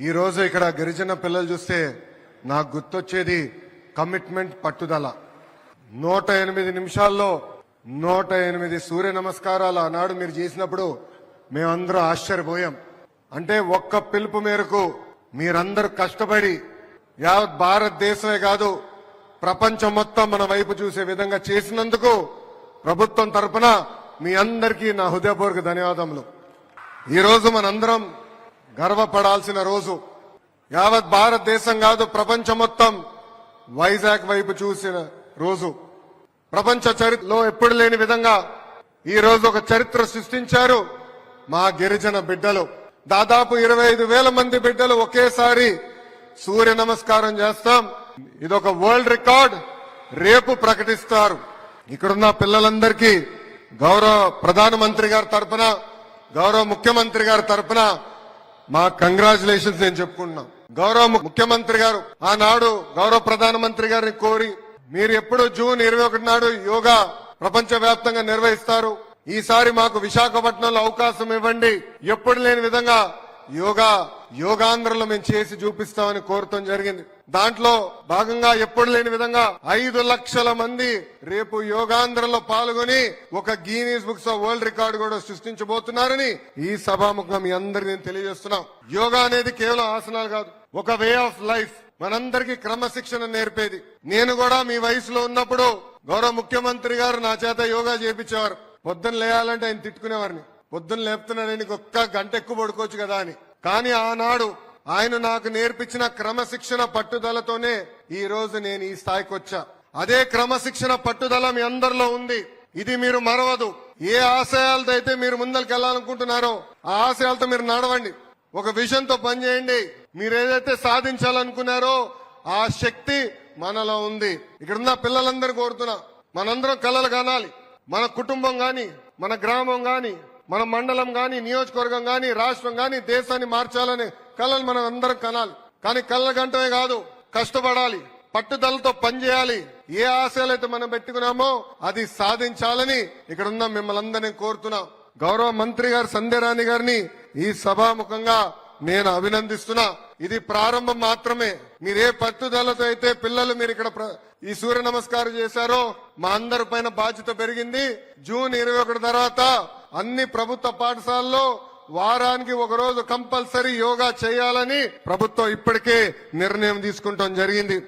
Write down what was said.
ఈరోజు ఇక్కడ గిరిజన పిల్లలు చూస్తే నాకు గుర్తొచ్చేది కమిట్మెంట్ పట్టుదల. నూట ఎనిమిది నిమిషాల్లో నూట ఎనిమిది సూర్య నమస్కారాలు ఆనాడు మీరు చేసినప్పుడు మేమందరూ ఆశ్చర్యపోయాం. అంటే ఒక్క పిలుపు మేరకు మీరందరూ కష్టపడి యావత్ భారతదేశమే కాదు ప్రపంచం మొత్తం మన వైపు చూసే విధంగా చేసినందుకు ప్రభుత్వం తరపున మీ అందరికీ నా హృదయపూర్వక ధన్యవాదములు. ఈరోజు మనందరం గర్వపడాల్సిన రోజు. యావత్ భారతదేశం కాదు ప్రపంచం మొత్తం వైజాగ్ వైపు చూసిన రోజు. ప్రపంచ చరిత్రలో ఎప్పుడు లేని విధంగా ఈ రోజు ఒక చరిత్ర సృష్టించారు మా గిరిజన బిడ్డలు. దాదాపు ఇరవై ఐదు వేల మంది బిడ్డలు ఒకేసారి సూర్య నమస్కారం చేస్తాం. ఇదొక వరల్డ్ రికార్డ్. రేపు ప్రకటిస్తారు. ఇక్కడున్న పిల్లలందరికీ గౌరవ ప్రధానమంత్రి గారి తరఫున గౌరవ ముఖ్యమంత్రి గారి తరఫున మా కంగ్రాచులేషన్స్ నేను చెప్పుకుంటున్నాం. గౌరవ ముఖ్యమంత్రి గారు ఆనాడు గౌరవ ప్రధానమంత్రి గారిని కోరి మీరు ఎప్పుడు జూన్ ఇరవై ఒకటి నాడు యోగా ప్రపంచ వ్యాప్తంగా నిర్వహిస్తారు. ఈసారి మాకు విశాఖపట్నంలో అవకాశం ఇవ్వండి. ఎప్పుడు లేని విధంగా యోగా యోగాంధ్రలో మేము చేసి చూపిస్తామని కోరటం జరిగింది. దాంట్లో భాగంగా ఎప్పుడు లేని విధంగా ఐదు లక్షల మంది రేపు యోగాంధ్రలో పాల్గొని ఒక Guinness books of world record కూడా సృష్టించబోతున్నారని ఈ సభాముఖం మీ అందరికీ నేను తెలియజేస్తున్నాం. యోగా అనేది కేవలం ఆసనాలు కాదు ఒక వే ఆఫ్ లైఫ్. మనందరికీ క్రమశిక్షణ నేర్పేది. నేను కూడా మీ వయసులో ఉన్నప్పుడు గౌరవ ముఖ్యమంత్రి గారు నా చేత యోగా చేపించేవారు. పొద్దున్న లేయాలంటే ఆయన తిట్టుకునేవారిని. పొద్దున్న లేపుతున్నాడని ఒక్క గంట ఎక్కువ పడుకోవచ్చు కదా అని. కానీ ఆనాడు ఆయన నాకు నేర్పించిన క్రమశిక్షణ పట్టుదలతోనే ఈ రోజు నేను ఈ స్థాయికి వచ్చా. అదే క్రమశిక్షణ పట్టుదల మీ అందరిలో ఉంది. ఇది మీరు మరవదు. ఏ ఆశయాలతో అయితే మీరు ముందరికి వెళ్ళాలనుకుంటున్నారో ఆ ఆశయాలతో మీరు నడవండి. ఒక విజన్తో పనిచేయండి. మీరు ఏదైతే సాధించాలనుకున్నారో ఆ శక్తి మనలో ఉంది. ఇక్కడున్న పిల్లలందరూ కోరుతున్నా. మనందరం కలలు కానాలి. మన కుటుంబం గాని మన గ్రామం గాని మన మండలం కానీ నియోజకవర్గం కానీ రాష్ట్రం కానీ దేశాన్ని మార్చాలనే కళలు మనం అందరం కనాలి. కానీ కళ్ళ గంటమే కాదు కష్టపడాలి పట్టుదలతో పనిచేయాలి. ఏ ఆశయాలైతే మనం పెట్టుకున్నామో అది సాధించాలని ఇక్కడ ఉన్న మిమ్మల్ని అందరినీ కోరుతున్నాం. గౌరవ మంత్రి గారు సంధ్యరాణి గారిని ఈ సభాముఖంగా నేను అభినందిస్తున్నా. ఇది ప్రారంభం మాత్రమే. మీరే పట్టుదలతో అయితే పిల్లలు మీరు ఇక్కడ ప్ర- ఈ సూర్య నమస్కారం చేశారో మా అందరి పైన బాధ్యత పెరిగింది. జూన్ ఇరవై ఒకటి తర్వాత అన్ని ప్రభుత్వ పాఠశాలలో వారానికి ఒక రోజు కంపల్సరీ యోగా చేయాలని ప్రభుత్వం ఇప్పటికే నిర్ణయం తీసుకుంటాం జరిగింది.